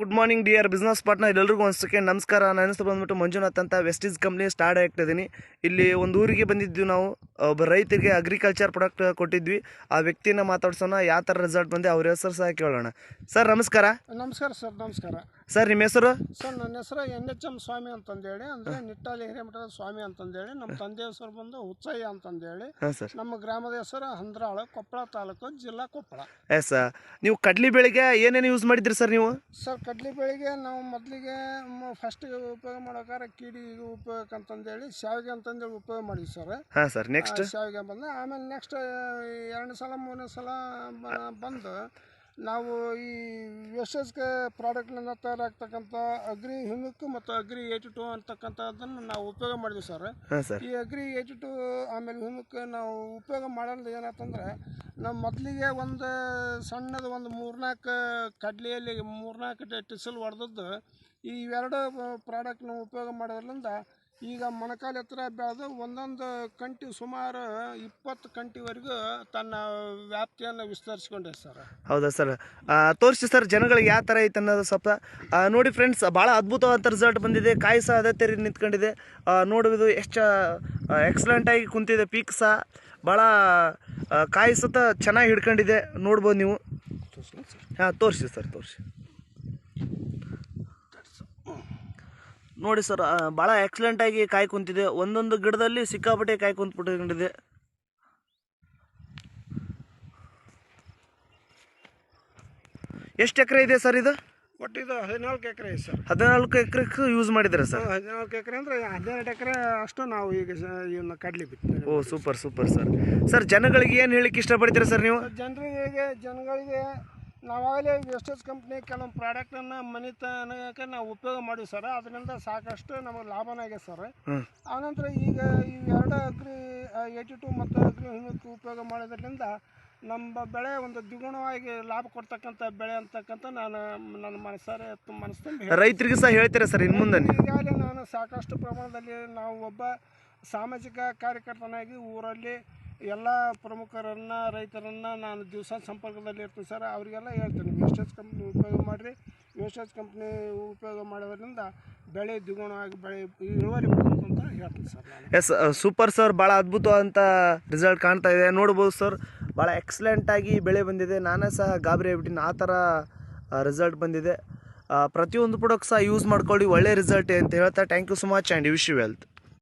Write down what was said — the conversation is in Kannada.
Good morning dear business partner ಎಲ್ಲರಿಗೂ ಒಂದು ಸೆಕೆಂಡ್ ನಮಸ್ಕಾರ. ನನ್ನ ಹೆಸರು ಬಂದ್ಬಿಟ್ಟು ಮಂಜುನಾಥ್ ಅಂತ ವೆಸ್ಟೀಸ್ ಕಂಪ್ನಿ ಸ್ಟಾರ್ಟ್ ಆಗ್ತಿದ್ದೀನಿ ಇಲ್ಲಿ ಒಂದು ಊರಿಗೆ ಬಂದಿದ್ವಿ ನಾವು. ಒಬ್ಬ ರೈತರಿಗೆ ಅಗ್ರಿಕಲ್ಚರ್ ಪ್ರಾಡಕ್ಟ್ ಕೊಟ್ಟಿದ್ವಿ. ಆ ವ್ಯಕ್ತಿನ ಮಾತಾಡ್ಸೋಣ. ಯಾವ ಥರ ರಿಸಲ್ಟ್ ಬಂದೆ ಅವ್ರ ಹೆಸರು ಸಹ ಕೇಳೋಣ. ಸರ್ ನಮಸ್ಕಾರ. ನಮಸ್ಕಾರ ಸರ್ ನಮಸ್ಕಾರ. ಸರ್ ನಿಮ್ಮ ಹೆಸರು? ಸರ್ ನನ್ನ ಹೆಸರು ಎನ್ ಎಚ್ ಎಂ ಸ್ವಾಮಿ ಅಂತಂದೇಳಿ. ಅಂದರೆ ನಿಟ್ಟಾಲಿ ಹಿರೇಮಠದ ಸ್ವಾಮಿ ಅಂತಂದೇಳಿ. ನಮ್ಮ ತಂದೆ ಹೆಸರು ಬಂದು ಹುಚ್ಚಯ್ಯ ಅಂತಂದೇಳಿ. ನಮ್ಮ ಗ್ರಾಮದ ಹೆಸರು ಹಂದ್ರಾಳ ಕೊಪ್ಪಳ ತಾಲೂಕು ಜಿಲ್ಲಾ ಕೊಪ್ಪಳ. ಎಸ್ ನೀವು ಕಡ್ಲಿ ಬೆಳೆಗೆ ಏನೇನು ಯೂಸ್ ಮಾಡಿದ್ರಿ ಸರ್ ನೀವು? ಸರ್ ಕಡ್ಲಿ ಬೆಳೆಗೆ ನಾವು ಮೊದಲಿಗೆ ಫಸ್ಟಿಗೆ ಉಪಯೋಗ ಮಾಡೋಕಾರ ಕೀಡಿಗೆ ಉಪಯೋಗಕ್ಕೆ ಅಂತಂದೇಳಿ ಶಾವಿಗೆ ಅಂತಂದೇಳಿ ಉಪಯೋಗ ಮಾಡಿದ್ವಿ ಸರ್. ಹಾಂ ಸರ್ ನೆಕ್ಸ್ಟ್ ಶಾವಿಗೆ ಬಂದು ಆಮೇಲೆ ನೆಕ್ಸ್ಟ್ ಎರಡನೇ ಸಲ ಮೂರನೇ ಸಲ ಬಂದು ನಾವು ಈ ವೇಸ್ಟೇಜ್ಗೆ ಪ್ರಾಡಕ್ಟ್ನ ತಯಾರಾಗ್ತಕ್ಕಂಥ ಅಗ್ರಿ ಹ್ಯೂಮಿಕ್ ಮತ್ತು ಅಗ್ರಿ ಏಯ್ಟಿ ಟು ಅಂತಕ್ಕಂಥದ್ದನ್ನು ನಾವು ಉಪಯೋಗ ಮಾಡಿದ್ವಿ ಸರ್. ಹಾಂ ಸರ್. ಈ ಅಗ್ರಿ ಏಯ್ಟಿ ಟು ಆಮೇಲೆ ಹ್ಯೂಮಿಕ್ ನಾವು ಉಪಯೋಗ ಮಾಡಲ್ದು ಏನಾಯ್ತಂದ್ರೆ ನಾವು ಮೊದಲಿಗೆ ಒಂದು ಸಣ್ಣದು ಒಂದು ಮೂರ್ನಾಲ್ಕು ಕಡ್ಲೆಯಲ್ಲಿ ಮೂರ್ನಾಲ್ಕು ಟಿಸಲ್ ಹೊಡೆದದ್ದು ಈ ಇವೆರಡು ಪ್ರಾಡಕ್ಟ್ ನಾವು ಉಪಯೋಗ ಮಾಡೋದ್ರಿಂದ ಈಗ ಮೊಣಕಾಲು ಎತ್ತರ ಬೆಳೆದು ಒಂದೊಂದು ಕಂಟಿ ಸುಮಾರು ಇಪ್ಪತ್ತು ಕಂಟಿವರೆಗೂ ತನ್ನ ವ್ಯಾಪ್ತಿಯನ್ನು ವಿಸ್ತರಿಸ್ಕೊಂಡೆ ಸರ್. ಹೌದಾ ಸರ್? ತೋರಿಸಿ ಸರ್ ಜನಗಳಿಗೆ ಯಾವ ಥರ ಐತೆ ಅನ್ನೋದು ಸ್ವಲ್ಪ. ನೋಡಿ ಫ್ರೆಂಡ್ಸ್ ಭಾಳ ಅದ್ಭುತವಾದ ರಿಸಲ್ಟ್ ಬಂದಿದೆ. ಕಾಯಿ ಸಹ ಅದೇ ತೆರಿ ನಿಂತ್ಕೊಂಡಿದೆ. ನೋಡುವುದು ಎಷ್ಟು ಎಕ್ಸಲೆಂಟಾಗಿ ಕುಂತಿದೆ ಪೀಕ್ ಸಹ. ಭಾಳ ಕಾಯಿ ಸತ ಚೆನ್ನಾಗಿ ಹಿಡ್ಕೊಂಡಿದೆ. ನೋಡ್ಬೋದು ನೀವು. ಹಾಂ ತೋರಿಸಿ ಸರ್ ತೋರಿಸಿ. ನೋಡಿ ಸರ್ ಭಾಳ ಎಕ್ಸಲೆಂಟಾಗಿ ಕಾಯಿ ಕುಂತಿದೆ. ಒಂದೊಂದು ಗಿಡದಲ್ಲಿ ಸಿಕ್ಕಾಪಟ್ಟೆ ಕಾಯಿ ಕುಂತ್ಬಿಟ್ಟಿದೆ ಎಷ್ಟು ಎಕರೆ ಇದೆ ಸರ್ ಇದು? ಒಟ್ಟು ಇದು ಹದಿನಾಲ್ಕು ಎಕರೆ ಸರ್. ಹದಿನಾಲ್ಕು ಎಕರೆಗೆ ಯೂಸ್ ಮಾಡಿದ್ರೆ ಸರ್? ಹದಿನಾಲ್ಕು ಎಕರೆ ಅಂದ್ರೆ ಹದಿನೆಂಟು ಎಕರೆ ಅಷ್ಟು ನಾವು ಈಗ ಇವನ್ನ ಕಡ್ಲಿ ಬಿಟ್ಟು ಓ ಸೂಪರ್ ಸೂಪರ್ ಸರ್. ಸರ್ ಜನಗಳಿಗೆ ಏನು ಹೇಳಿಕ್ಕೆ ಇಷ್ಟಪಡ್ತೀರಾ ಸರ್ ನೀವು? ಜನರಿಗೆ ಜನಗಳಿಗೆ ನಾವಾಗಲೇ ವೆಸ್ಟೇಜ್ ಕಂಪ್ನಿ ಕೆಲವೊಂದು ಪ್ರಾಡಕ್ಟನ್ನು ಮನೆ ತನಕ ನಾವು ಉಪಯೋಗ ಮಾಡಿವಿ ಸರ್ ಅದರಿಂದ ಸಾಕಷ್ಟು ನಮಗೆ ಲಾಭನೇ ಆಗಿದೆ ಸರ್ ಆನಂತರ ಈಗ ಈ ಎರಡು ಅಗ್ರಿ ಏಯ್ಟಿ ಟು ಮತ್ತು ಅಗ್ರಿ ಹಿಂದಕ್ಕೆ ಉಪಯೋಗ ಮಾಡೋದ್ರಿಂದ ನಮ್ಮ ಬೆಳೆ ಒಂದು ದ್ವಿಗುಣವಾಗಿ ಲಾಭ ಕೊಡ್ತಕ್ಕಂಥ ಬೆಳೆ ಅಂತಕ್ಕಂಥ ನಾನು ನನ್ನ ಮನಸ್ಸಾರೆ ತುಂಬ ಮನಸ್ಸು ರೈತರಿಗೆ ಸಹ ಹೇಳ್ತೀರಾ ಸರ್ ಇನ್ನು ಮುಂದೆ? ಈಗಾಗಲೇ ನಾನು ಸಾಕಷ್ಟು ಪ್ರಮಾಣದಲ್ಲಿ ನಾವು ಒಬ್ಬ ಸಾಮಾಜಿಕ ಕಾರ್ಯಕರ್ತನಾಗಿ ಊರಲ್ಲಿ ಎಲ್ಲ ಪ್ರಮುಖರನ್ನು, ರೈತರನ್ನು ನಾನು ದಿವಸ ಸಂಪರ್ಕದಲ್ಲಿ ಇರ್ತೀನಿ ಸರ್. ಅವರಿಗೆಲ್ಲ ಹೇಳ್ತೀನಿ ವೇಸ್ಟೇಜ್ ಕಂಪ್ನಿ ಉಪಯೋಗ ಮಾಡಿರಿ. ವೇಸ್ಟೇಜ್ ಕಂಪ್ನಿ ಉಪಯೋಗ ಮಾಡೋದ್ರಿಂದ ಬೆಳೆ ದ್ವಿಗುಣವಾಗಿ ಬೆಳೆ, ಇಳುವರಿ ಅಂತ ಹೇಳ್ತೀನಿ ಸರ್ ಎಸ್ ಸೂಪರ್ ಸರ್ ಭಾಳ ಅದ್ಭುತವಾದಂಥ ರಿಸಲ್ಟ್ ಕಾಣ್ತಾ ಇದೆ. ನೋಡ್ಬೋದು ಸರ್ ಭಾಳ ಎಕ್ಸಲೆಂಟಾಗಿ ಬೆಳೆ ಬಂದಿದೆ. ನಾನೇ ಸಹ ಗಾಬರಿ ಆಗ್ಬಿಟ್ಟಿನಿ. ಆ ಥರ ರಿಸಲ್ಟ್ ಬಂದಿದೆ. ಪ್ರತಿಯೊಂದು ಪ್ರಾಡಕ್ಟ್ ಸಹ ಯೂಸ್ ಮಾಡ್ಕೊಳ್ಳಿ. ಒಳ್ಳೆ ರಿಸಲ್ಟ್ ಅಂತ ಹೇಳ್ತಾ thank you so much and wish you wealth